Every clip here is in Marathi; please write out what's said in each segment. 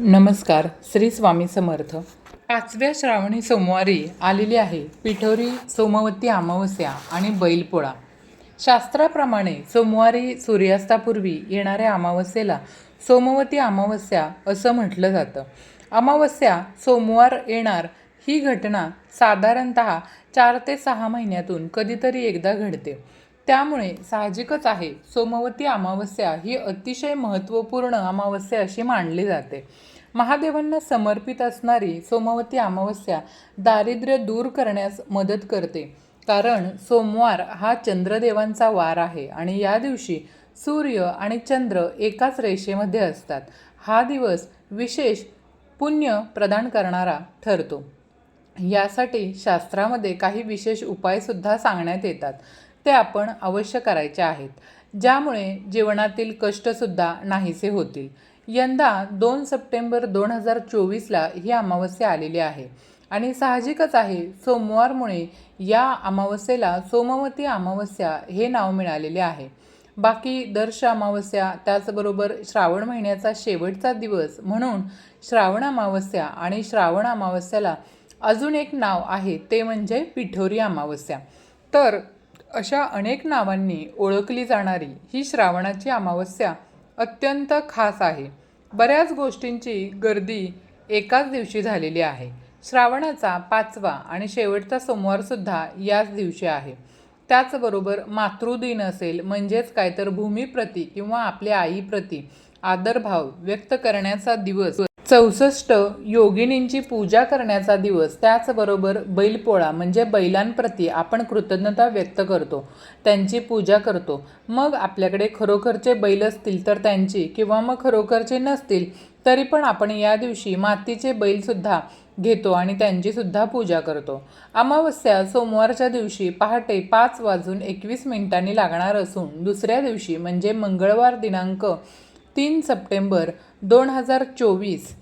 नमस्कार श्री स्वामी समर्थ. पाचव्या श्रावणी सोमवारी आलेली आहे पिठोरी सोमवती अमावस्या आणि बैलपोळा. शास्त्राप्रमाणे सोमवारी सूर्यास्तापूर्वी येणाऱ्या अमावस्येला सोमवती अमावस्या असं म्हटलं जातं. अमावस्या सोमवार येणार ही घटना साधारणत चार ते सहा महिन्यातून कधीतरी एकदा घडते. त्यामुळे साहजिकच आहे. सोमवती अमावस्या ही अतिशय महत्त्वपूर्ण अमावस्या अशी मानली जाते. महादेवांना समर्पित असणारी सोमवती अमावस्या दारिद्र्य दूर करण्यास मदत करते. कारण सोमवार हा चंद्रदेवांचा वार आहे आणि या दिवशी सूर्य आणि चंद्र एकाच रेषेमध्ये असतात. हा दिवस विशेष पुण्य प्रदान करणारा ठरतो. यासाठी शास्त्रामध्ये काही विशेष उपायसुद्धा सांगण्यात येतात. ते आपण अवश्य करायचे आहेत. ज्यामुळे जीवनातील कष्टसुद्धा नाहीसे होतील. यंदा दोन सप्टेंबर दोन हजार चोवीसला ही अमावस्या आलेली आहे. आणि साहजिकच आहे सोमवारमुळे या अमावस्येला सोमवती अमावस्या हे नाव मिळालेले आहे. बाकी दर्श अमावस्या त्याचबरोबर श्रावण महिन्याचा शेवटचा दिवस म्हणून श्रावण अमावस्या आणि श्रावण अमावस्याला अजून एक नाव आहे ते म्हणजे पिठोरी अमावस्या. तर अशा अनेक नावांनी ओळखली जाणारी ही श्रावणाची अमावस्या अत्यंत खास आहे. बऱ्याच गोष्टींची गर्दी एकाच दिवशी झालेली आहे. श्रावणाचा पाचवा आणि शेवटचा सोमवारसुद्धा याच दिवशी आहे. त्याचबरोबर मातृदिन असेल म्हणजेच काय तर भूमीप्रती किंवा आपल्या आईप्रती आदरभाव व्यक्त करण्याचा दिवस चौसष्ट योगिनींची पूजा करण्याचा दिवस त्याचबरोबर बैलपोळा म्हणजे बैलांप्रती आपण कृतज्ञता व्यक्त करतो त्यांची पूजा करतो. मग आपल्याकडे खरोखरचे बैल असतील तर त्यांची किंवा मग खरोखरचे नसतील तरी पण आपण या दिवशी मातीचे बैलसुद्धा घेतो आणि त्यांचीसुद्धा पूजा करतो. अमावस्या सोमवारच्या दिवशी पहाटे पाच वाजून एकवीस मिनिटांनी लागणार असून दुसऱ्या दिवशी म्हणजे मंगळवार दिनांक तीन सप्टेंबर दोन हजार चोवीस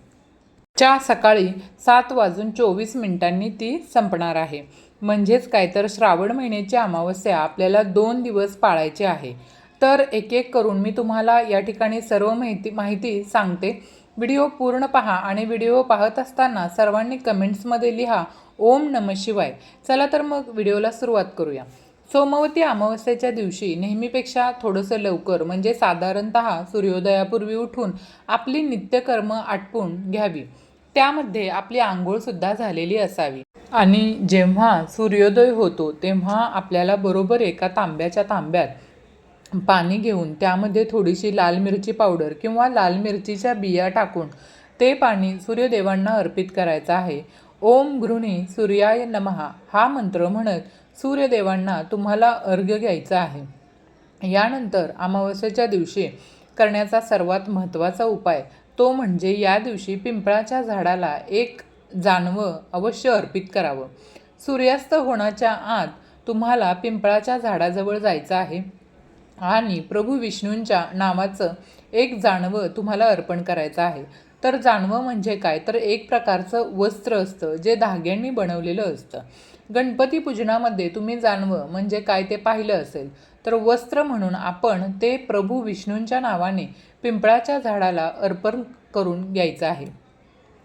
च्या सकाळी सात वाजून चोवीस मिनिटांनी ती संपणार आहे. म्हणजेच काय तर श्रावण महिन्याची अमावस्या आपल्याला दोन दिवस पाळायची आहे. तर एक एक करून मी तुम्हाला या ठिकाणी सर्व माहिती माहिती सांगते. व्हिडिओ पूर्ण पहा आणि व्हिडिओ पाहत असताना सर्वांनी कमेंट्समध्ये लिहा ओम नम शिवाय. चला तर मग व्हिडिओला सुरुवात करूया. सोमवती अमावस्येच्या दिवशी नेहमीपेक्षा थोडंसं लवकर म्हणजे साधारणत सूर्योदयापूर्वी उठून आपली नित्यकर्म आटपून घ्यावी. त्यामध्ये आपली आंघोळसुद्धा झालेली असावी. आणि जेव्हा सूर्योदय होतो तेव्हा आपल्याला बरोबर एका तांब्याच्या तांब्यात पाणी घेऊन त्यामध्ये थोडीशी लाल मिरची पावडर किंवा लाल मिरचीच्या बिया टाकून ते पाणी सूर्यदेवांना अर्पित करायचं आहे. ओम घृणी सूर्याय नमहा हा मंत्र म्हणत सूर्यदेवांना तुम्हाला अर्घ्य घ्यायचा आहे. यानंतर अमावस्येच्या दिवशी करण्याचा सर्वात महत्त्वाचा उपाय तो म्हणजे या दिवशी पिंपळाच्या झाडाला एक जानवं अवश्य अर्पित करावं. सूर्यास्त होण्याच्या आत तुम्हाला पिंपळाच्या झाडाजवळ जायचं आहे आणि प्रभू विष्णूंच्या नावाचं एक जानवं तुम्हाला अर्पण करायचं आहे. तर जानवं म्हणजे काय? तर एक प्रकारचं वस्त्र असतं जे धाग्यांनी बनवलेलं असतं. गणपती पूजनामध्ये तुम्ही जानवं म्हणजे काय ते पाहिलं असेल. तर वस्त्र म्हणून आपण ते प्रभू विष्णूंच्या नावाने पिंपळाच्या झाडाला अर्पण करून घ्यायचं आहे.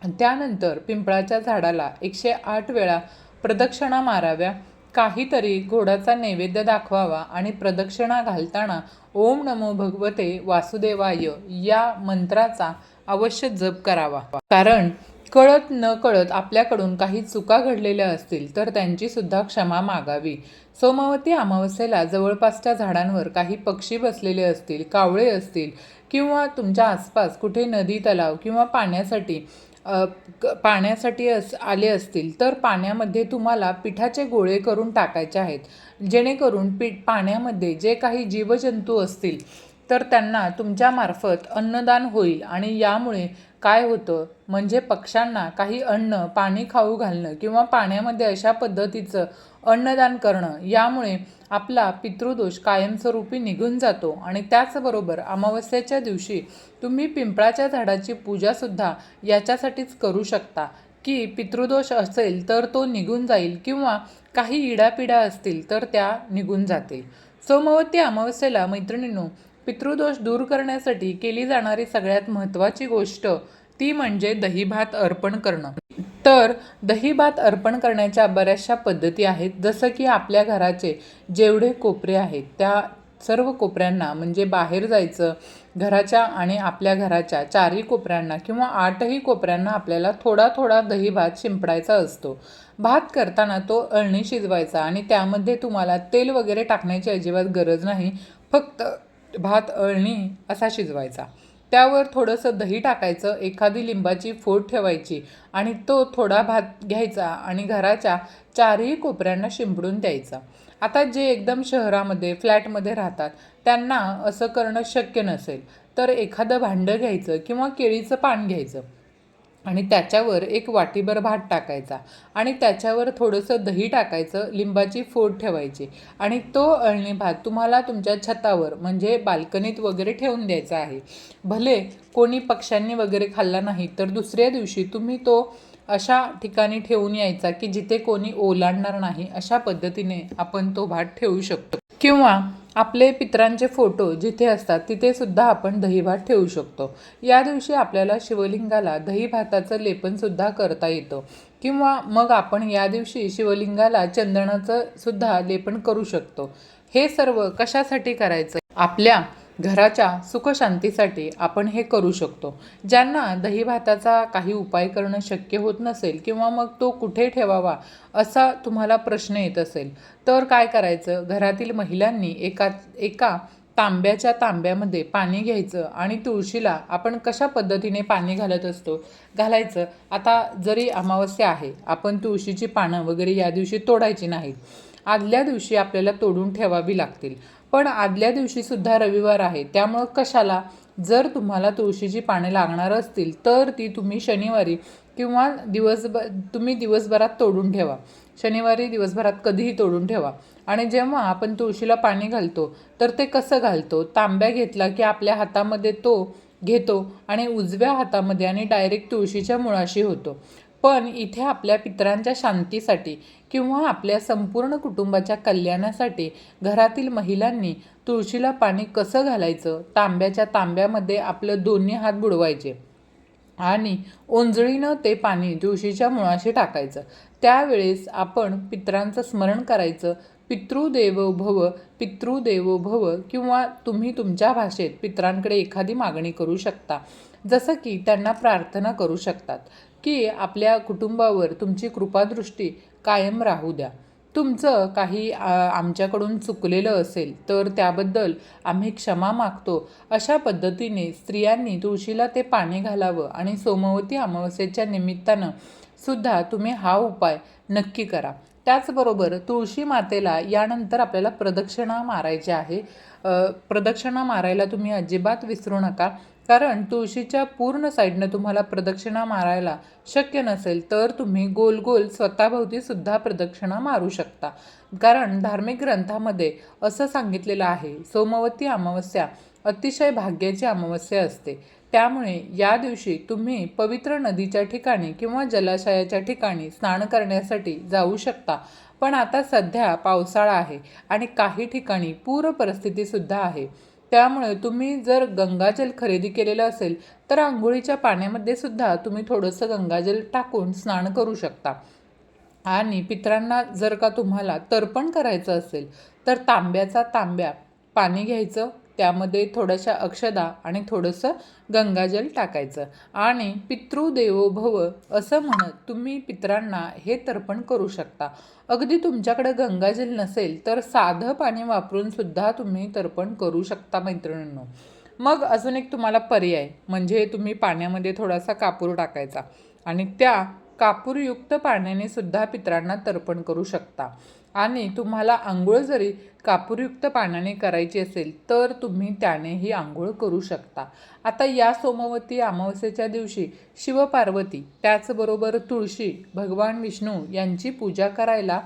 त्यानंतर पिंपळाच्या झाडाला एकशे आठ वेळा प्रदक्षिणा माराव्या काहीतरी घोडाचा नैवेद्य दाखवावा आणि प्रदक्षिणा घालताना ओम नमो भगवते वासुदेवाय या मंत्राचा अवश्य जप करावा. कारण कळत न कळत आपल्याकडून काही चुका घडलेल्या असतील तर त्यांचीसुद्धा क्षमा मागावी. सोमावती अमावस्येला जवळपासच्या झाडांवर काही पक्षी बसलेले असतील कावळे असतील किंवा तुमच्या आसपास कुठे नदी तलाव किंवा पाण्यासाठी पाण्यासाठी अस आले असतील तर पाण्यामध्ये तुम्हाला पिठाचे गोळे करून टाकायचे आहेत. जेणेकरून पीठ पाण्यामध्ये जे काही जीवजंतू असतील तर त्यांना तुमच्यामार्फत अन्नदान होईल आणि यामुळे काय होतं? म्हणजे पक्ष्यांना काही अन्न पाणी खाऊ घालणं किंवा पाण्यामध्ये अशा पद्धतीचं अन्नदान करणं यामुळे आपला पितृदोष कायमस्वरूपी निघून जातो. आणि त्याचबरोबर अमावस्येच्या दिवशी तुम्ही पिंपळाच्या झाडाची पूजासुद्धा याच्यासाठीच करू शकता. की पितृदोष असेल तर तो निघून जाईल किंवा काही इडापिडा असतील तर त्या निघून जातील. सोमवती अमावस्येला मैत्रिणींनो पितृदोष दूर करण्यासाठी केली जाणारी सगळ्यात महत्त्वाची गोष्ट ती म्हणजे दहीभात अर्पण करणं. तर दहीभात अर्पण करण्याच्या बऱ्याचशा पद्धती आहेत. जसं की आपल्या घराचे जेवढे कोपरे आहेत त्या सर्व कोपऱ्यांना म्हणजे बाहेर जायचं घराच्या आणि आपल्या घराच्या चारही कोपऱ्यांना किंवा आठही कोपऱ्यांना आपल्याला थोडा थोडा दही भात शिंपडायचा असतो. भात करताना तो अळणी शिजवायचा आणि त्यामध्ये तुम्हाला तेल वगैरे टाकण्याची अजिबात गरज नाही. फक्त भात अळणी असा शिजवायचा. त्यावर थोडंसं दही टाकायचं एखादी लिंबाची फोड ठेवायची आणि तो थोडा भात घ्यायचा आणि घराच्या चारही कोपऱ्यांना शिंपडून द्यायचा. आता जे एकदम शहरामध्ये फ्लॅटमध्ये राहतात त्यांना असं करणं शक्य नसेल. तर एखादं भांडं घ्यायचं किंवा केळीचं पान घ्यायचं. आणि त्याच्यावर एक वाटीभर भात टाकायचा आणि त्याच्यावर थोडंसं दही टाकायचं लिंबाची फोड ठेवायची आणि तो अळणी भात तुम्हाला तुमच्या छतावर म्हणजे बाल्कनीत वगैरे ठेवून द्यायचा आहे. भले कोणी पक्ष्यांनी वगैरे खाल्ला नाही तर दुसऱ्या दिवशी तुम्ही तो अशा ठिकाणी ठेवून यायचा की जिथे कोणी ओलांडणार नाही अशा पद्धतीने आपण तो भात ठेवू शकतो. किंवा आपले पित्रांचे फोटो जिथे असतात तिथेसुद्धा आपण दहीभात ठेवू शकतो. या दिवशी आपल्याला शिवलिंगाला दहीभाताचं लेपनसुद्धा करता येतं. किंवा मग आपण या दिवशी शिवलिंगाला चंदनाचं सुद्धा लेपन करू शकतो. हे सर्व कशासाठी करायचं? आपल्या घराच्या सुखशांतीसाठी आपण हे करू शकतो. ज्यांना दही भाताचा काही उपाय करणं शक्य होत नसेल किंवा मग तो कुठे ठेवावा असा तुम्हाला प्रश्न येत असेल तर काय करायचं? घरातील महिलांनी एका एका तांब्याच्या तांब्यामध्ये पाणी घ्यायचं आणि तुळशीला आपण कशा पद्धतीने पाणी घालत असतो? घालायचं. आता जरी अमावस्या आहे आपण तुळशीची पानं वगैरे या दिवशी तोडायची नाहीत. आदल्या दिवशी आपल्याला तोडून ठेवावी लागतील. पण आदल्या दिवशीसुद्धा रविवार आहे. त्यामुळं कशाला? जर तुम्हाला तुळशीची पाने लागणार असतील तर ती तुम्ही शनिवारी किंवा दिवसभर तुम्ही दिवसभरात तोडून ठेवा. शनिवारी दिवसभरात कधीही तोडून ठेवा. आणि जेव्हा आपण तुळशीला पाणी घालतो तर ते कसं घालतो? तांब्या घेतला की आपल्या हातामध्ये तो घेतो आणि उजव्या हातामध्ये आणि डायरेक्ट तुळशीच्या मुळाशी होतो. पण इथे आपल्या पितरांच्या शांतीसाठी किंवा आपल्या संपूर्ण कुटुंबाच्या कल्याणासाठी घरातील महिलांनी तुळशीला पाणी कसं घालायचं? तांब्याच्या तांब्यामध्ये आपलं दोन्ही हात बुडवायचे. आणि ओंजळीनं ते पाणी तुळशीच्या मुळाशी टाकायचं. त्यावेळेस आपण पितरांचं स्मरण करायचं. पितृदेवो भव पितृदेवो भव किंवा तुम्ही तुमच्या भाषेत पितरांकडे एखादी मागणी करू शकता जसं की त्यांना प्रार्थना करू शकतात की आपल्या कुटुंबावर तुमची कृपादृष्टी कायम राहू द्या. तुमचं काही आमच्याकडून चुकलेलं असेल तर त्याबद्दल आम्ही क्षमा मागतो. अशा पद्धतीने स्त्रियांनी तुळशीला ते पाणी घालावं आणि सोमवती अमावस्येच्या निमित्तानं सुद्धा तुम्ही हा उपाय नक्की करा. त्याचबरोबर तुळशी मातेला यानंतर आपल्याला प्रदक्षिणा मारायची आहे. प्रदक्षिणा मारायला तुम्ही अजिबात विसरू नका. कारण तुळशीच्या पूर्ण साईडनं तुम्हाला प्रदक्षिणा मारायला शक्य नसेल तर तुम्ही गोल गोल स्वतःभोवती सुद्धा प्रदक्षिणा मारू शकता. कारण धार्मिक ग्रंथामध्ये असं सांगितलेलं आहे सोमवती अमावस्या अतिशय भाग्याची अमावस्या असते. त्यामुळे या दिवशी तुम्ही पवित्र नदीच्या ठिकाणी किंवा जलाशयाच्या ठिकाणी स्नान करण्यासाठी जाऊ शकता. पण आता सध्या पावसाळा आहे आणि काही ठिकाणी पूर परिस्थितीसुद्धा आहे. त्यामुळे तुम्ही जर गंगाजल खरेदी केलेलं असेल तर आंघोळीच्या पाण्यामध्ये सुद्धा तुम्ही थोडंसं गंगाजल टाकून स्नान करू शकता. आणि पित्रांना जर का तुम्हाला तर्पण करायचं असेल तर तांब्याचा तांब्या पाणी घ्यायचं त्यामध्ये थोड्याशा अक्षदा आणि थोडंसं गंगाजल टाकायचं. आणि पितृदेवो भव असं म्हणत तुम्ही पितरांना हे तर्पण करू शकता. अगदी तुमच्याकडे गंगाजल नसेल तर साधं पाणी वापरून सुद्धा तुम्ही तर्पण करू शकता मैत्रिणींनो. मग अजून एक तुम्हाला पर्याय म्हणजे तुम्ही पाण्यामध्ये थोडासा कापूर टाकायचा. आणि त्या कापूरयुक्त पाण्याने सुद्धा पितरांना तर्पण करू शकता. आणि तुम्हाला आंघोळ जरी कापूरयुक्त पाण्याने करायची असेल तर तुम्ही त्यानेही आंघोळ करू शकता. आता या सोमवती अमावस्येच्या दिवशी शिवपार्वती त्याचबरोबर तुळशी भगवान विष्णू यांची पूजा करायला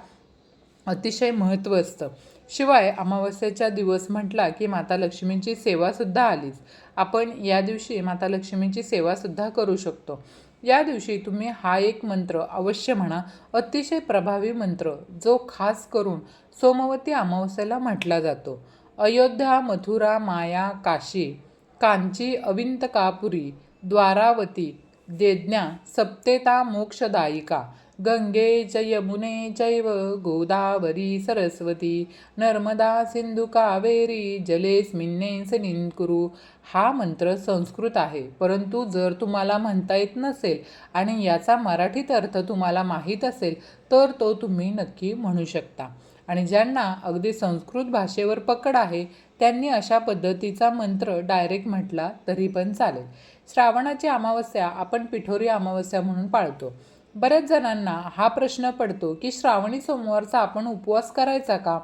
अतिशय महत्त्व असतं. शिवाय अमावस्येचा दिवस म्हटला की माता लक्ष्मीची सेवासुद्धा आलीच. आपण या दिवशी माता लक्ष्मीची सेवासुद्धा करू शकतो. या दिवशी तुम्ही हा एक मंत्र अवश्य म्हणा अतिशय प्रभावी मंत्र जो खास करून सोमवती अमावस्येला म्हटला जातो. अयोध्या मथुरा माया काशी कांची अविंतकापुरी द्वारावती देज्ञा सप्तेता मोक्षदायिका गंगे च यमुने चैव गोदावरी सरस्वती। नर्मदा सिंधू कावेरी जलेस्मिन्नेसनिन कुरु। हा मंत्र संस्कृत आहे परंतु जर तुम्हाला म्हणता येत नसेल आणि याचा मराठीत अर्थ तुम्हाला माहीत असेल तर तो तुम्ही नक्की म्हणू शकता. आणि ज्यांना अगदी संस्कृत भाषेवर पकड आहे त्यांनी अशा पद्धतीचा मंत्र डायरेक्ट म्हटला तरी पण चालेल. श्रावणाची अमावस्या आपण पिठोरी अमावस्या म्हणून पाळतो. बऱ्याच जणांना हा प्रश्न पडतो की श्रावणी सोमवारचा आपण उपवास करायचा का?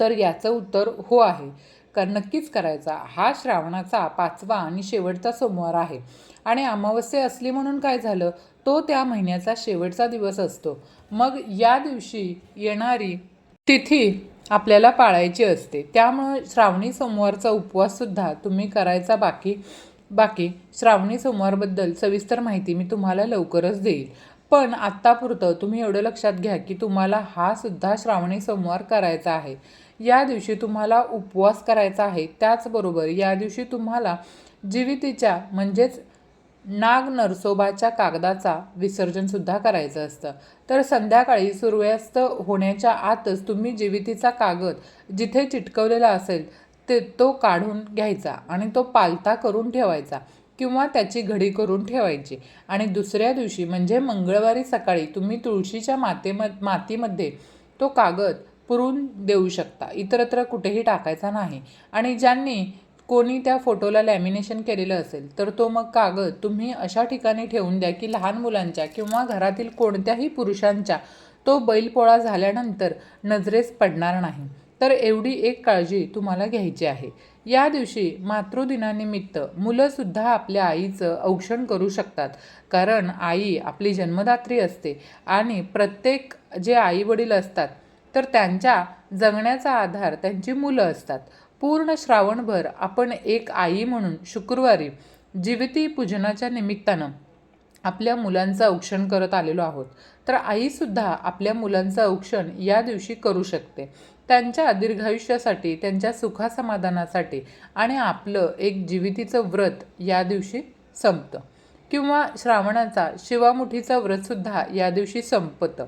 तर याचं उत्तर हो आहे. कारण नक्कीच करायचा. हा श्रावणाचा पाचवा आणि शेवटचा सोमवार आहे. आणि अमावस्या असली म्हणून काय झालं? तो त्या महिन्याचा शेवटचा दिवस असतो. मग या दिवशी येणारी तिथी आपल्याला पाळायची असते. त्यामुळं श्रावणी सोमवारचा उपवाससुद्धा तुम्ही करायचा बाकी बाकी श्रावणी सोमवारबद्दल सविस्तर माहिती मी तुम्हाला लवकरच देईल. पण आत्तापुरतं तुम्ही एवढं लक्षात घ्या की तुम्हाला हा सुद्धा श्रावणी सोमवार करायचा आहे. या दिवशी तुम्हाला उपवास करायचा आहे. त्याचबरोबर या दिवशी तुम्हाला जीवितीच्या म्हणजेच नाग नरसोबाच्या कागदाचा विसर्जनसुद्धा करायचं असतं. तर संध्याकाळी सूर्यास्त होण्याच्या आतच तुम्ही जीवितीचा कागद जिथे चिटकवलेला असेल ते तो काढून घ्यायचा आणि तो पालता करून ठेवायचा किंवा त्याची घडी करून ठेवायची. आणि दुसऱ्या दिवशी म्हणजे मंगळवारी सकाळी तुम्ही तुळशीच्या मातेम मातीमध्ये तो कागद पुरून देऊ शकता. इतरत्र कुठेही टाकायचा नाही. आणि ज्यांनी कोणी त्या फोटोला लॅमिनेशन केलेलं असेल तर तो मग कागद तुम्ही अशा ठिकाणी ठेवून द्या की लहान मुलांच्या किंवा घरातील कोणत्याही पुरुषांच्या तो बैलपोळा झाल्यानंतर नजरेस पडणार नाही. तर एवढी एक काळजी तुम्हाला घ्यायची आहे. या दिवशी मातृदिनानिमित्त मुलंसुद्धा आपल्या आईचं औक्षण करू शकतात. कारण आई आपली जन्मदात्री असते आणि प्रत्येक जे आई वडील असतात तर त्यांच्या जगण्याचा आधार त्यांची मुलं असतात. पूर्ण श्रावणभर आपण एक आई म्हणून शुक्रवारी जीविती पूजनाच्या निमित्तानं आपल्या मुलांचं औक्षण करत आलेलो आहोत. तर आईसुद्धा आपल्या मुलांचं औक्षण या दिवशी करू शकते. त्यांच्या दीर्घायुष्यासाठी त्यांच्या सुखासमाधानासाठी आणि आपलं एक जीवितीचं व्रत या दिवशी संपतं. किंवा श्रावणाचा शिवामुठीचं व्रतसुद्धा या दिवशी संपतं.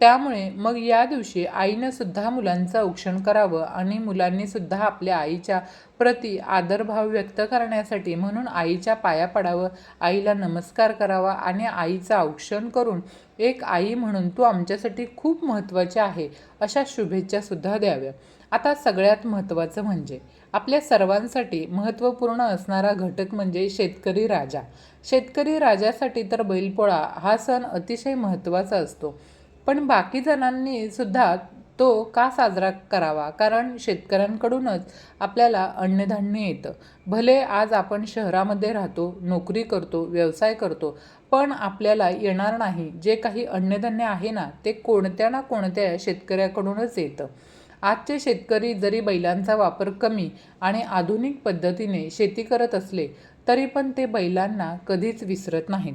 त्यामुळे मग या दिवशी आईनं सुद्धा मुलांचं औक्षण करावं आणि मुलांनी सुद्धा आपल्या आईच्या प्रति आदरभाव व्यक्त करण्यासाठी म्हणून आईच्या पाया पडावं आईला नमस्कार करावा आणि आईचं औक्षण करून एक आई म्हणून तू आमच्यासाठी खूप महत्त्वाची आहे अशा शुभेच्छासुद्धा द्याव्या. आता सगळ्यात महत्त्वाचं म्हणजे आपल्या सर्वांसाठी महत्त्वपूर्ण असणारा घटक म्हणजे शेतकरी राजा. शेतकरी राजासाठी तर बैलपोळा हा सण अतिशय महत्त्वाचा असतो. पण बाकी जणांनी सुद्धा तो का साजरा करावा? कारण शेतकऱ्यांकडूनच आपल्याला अन्नधान्य येतं. भले आज आपण शहरामध्ये राहतो नोकरी करतो व्यवसाय करतो पण आपल्याला येणार नाही. जे काही अन्नधान्य आहे ना ते कोणत्या ना कोणत्या शेतकऱ्याकडूनच येतं. आजचे शेतकरी जरी बैलांचा वापर कमी आणि आधुनिक पद्धतीने शेती करत असले तरी पण ते बैलांना कधीच विसरत नाहीत.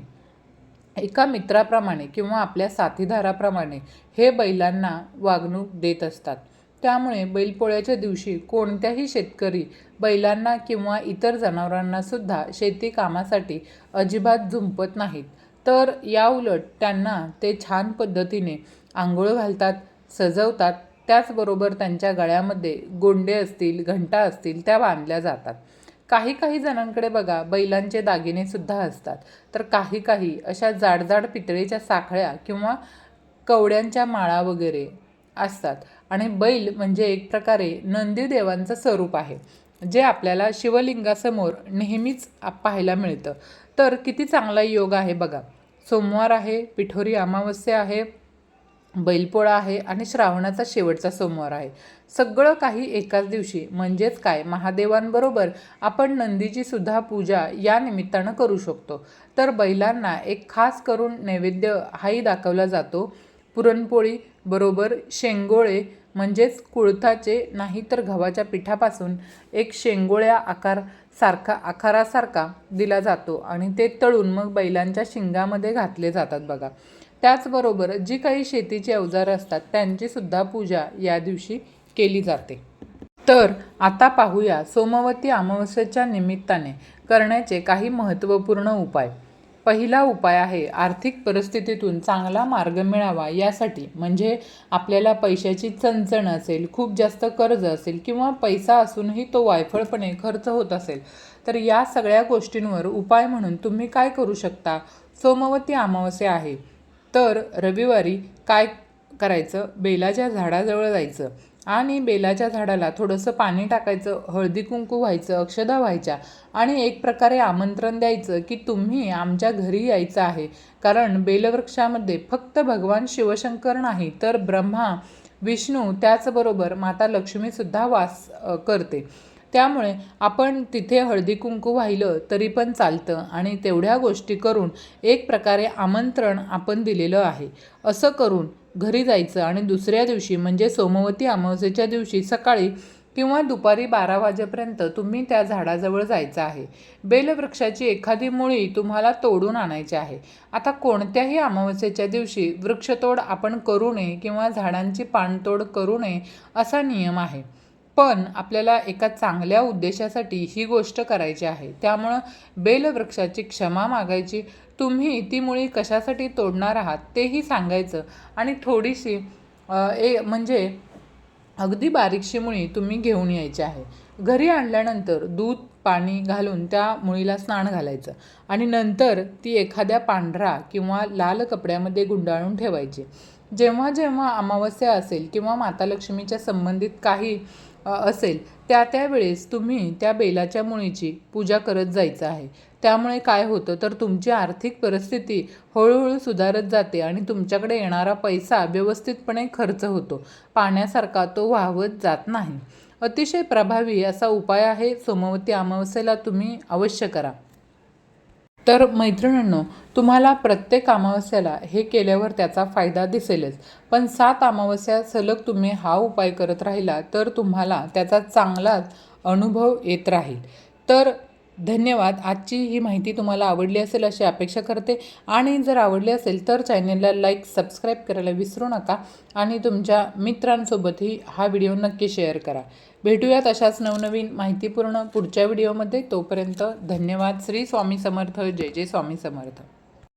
एका मित्राप्रमाणे किंवा आपल्या साथीदाराप्रमाणे हे बैलांना वागणूक देत असतात. त्यामुळे बैलपोळ्याच्या दिवशी कोणत्याही शेतकरी बैलांना किंवा इतर जनावरांना सुद्धा शेती कामासाठी अजिबात झुंपत नाहीत. तर याउलट त्यांना ते छान पद्धतीने आंघोळ घालतात सजवतात. त्याचबरोबर त्यांच्या गळ्यामध्ये गोंडे असतील घंटा असतील त्या बांधल्या जातात. काही काही जणांकडे बघा बैलांचे दागिने सुद्धा असतात. तर काही काही अशा जाडजाड पितळेच्या साखळ्या किंवा कवड्यांच्या माळा वगैरे असतात. आणि बैल म्हणजे एक प्रकारे नंदीदेवांचं स्वरूप आहे जे आपल्याला शिवलिंगासमोर नेहमीच पाहायला मिळतं. तर किती चांगला योग आहे बघा. सोमवार आहे पिठोरी अमावस्या आहे बैलपोळा आहे आणि श्रावणाचा शेवटचा सोमवार आहे. सगळं काही एकाच दिवशी. म्हणजेच काय? महादेवांबरोबर आपण नंदीची सुद्धा पूजा या निमित्तानं करू शकतो. तर बैलांना एक खास करून नैवेद्य हाही दाखवला जातो. पुरणपोळी बरोबर शेंगोळे म्हणजेच कुळथाचे नाही तर गव्हाच्या पिठापासून एक शेंगोळ्या आकार सारखा आकारासारखा दिला जातो. आणि ते तळून मग बैलांच्या शिंगामध्ये घातले जातात बघा. त्याचबरोबर जी काही शेतीची अवजारं असतात त्यांचीसुद्धा पूजा या दिवशी केली जाते. तर आता पाहूया सोमवती अमावस्येच्या निमित्ताने करण्याचे काही महत्त्वपूर्ण उपाय. पहिला उपाय आहे आर्थिक परिस्थितीतून चांगला मार्ग मिळावा यासाठी म्हणजे आपल्याला पैशाची चणचण असेल खूप जास्त कर्ज असेल किंवा पैसा असूनही तो वायफळपणे खर्च होत असेल तर या सगळ्या गोष्टींवर उपाय म्हणून तुम्ही काय करू शकता? सोमवती अमावस्या आहे. तर रविवारी काय करायचं? बेलाच्या झाडाजवळ जायचं आणि बेलाच्या झाडाला थोडंसं पाणी टाकायचं हळदी कुंकू व्हायचं अक्षदा व्हायच्या आणि एक प्रकारे आमंत्रण द्यायचं की तुम्ही आमच्या घरी यायचं आहे. कारण बेलवृक्षामध्ये फक्त भगवान शिवशंकर नाही तर ब्रह्मा विष्णू त्याचबरोबर माता लक्ष्मीसुद्धा वास करते. त्यामुळे आपण तिथे हळदी कुंकू वाहिलं तरी पण चालतं आणि तेवढ्या गोष्टी करून एक प्रकारे आमंत्रण आपण दिलेलं आहे. असं करून घरी जायचं आणि दुसऱ्या दिवशी म्हणजे सोमवती अमावस्येच्या दिवशी सकाळी किंवा दुपारी बारा वाजेपर्यंत तुम्ही त्या झाडाजवळ जायचं आहे. बेलवृक्षाची एखादी मुळी तुम्हाला तोडून आणायची आहे. आता कोणत्याही अमावस्येच्या दिवशी वृक्षतोड आपण करू नये किंवा झाडांची पाणतोड करू नये असा नियम आहे. पण आपल्याला एका चांगल्या उद्देशासाठी ही गोष्ट करायची आहे. त्यामुळं बेलवृक्षाची क्षमा मागायची. तुम्ही ती मुळी कशासाठी तोडणार आहात तेही सांगायचं. आणि थोडीशी ए म्हणजे अगदी बारीकशी मुळी तुम्ही घेऊन यायची आहे. घरी आणल्यानंतर दूध पाणी घालून त्या मुळीला स्नान घालायचं. आणि नंतर ती एखाद्या पांढरा किंवा लाल कपड्यामध्ये गुंडाळून ठेवायची. जेव्हा जेव्हा अमावस्या असेल किंवा माता लक्ष्मीच्या संबंधित काही असेल त्या त्यावेळेस तुम्ही त्या बेलाच्या मुळीची पूजा करत जायचं आहे. त्यामुळे काय होतं तर तुमची आर्थिक परिस्थिती हळूहळू सुधारत जाते आणि तुमच्याकडे येणारा पैसा व्यवस्थितपणे खर्च होतो. पाण्यासारखा तो वाहवत जात नाही. अतिशय प्रभावी असा उपाय आहे सोमवती अमावस्येला तुम्ही अवश्य करा. तर मैत्रिणींनो तुम्हाला प्रत्येक अमावस्याला हे केल्यावर त्याचा फायदा दिसेलच. पण सात अमावस्या सलग तुम्ही हा उपाय करत राहिला तर तुम्हाला त्याचा चांगलाच अनुभव येत राहील. तर धन्यवाद. आजची ही माहिती तुम्हाला आवडली असेल अशी अपेक्षा करते. आणि जर आवडली असेल तर चॅनलला लाईक सबस्क्राईब करायला विसरू नका आणि तुमच्या मित्रांसोबतही हा व्हिडिओ नक्की शेअर करा. भेटूयात अशाच नवनवीन माहितीपूर्ण पुढच्या व्हिडिओमध्ये. तोपर्यंत धन्यवाद. श्री स्वामी समर्थ. जय जय स्वामी समर्थ.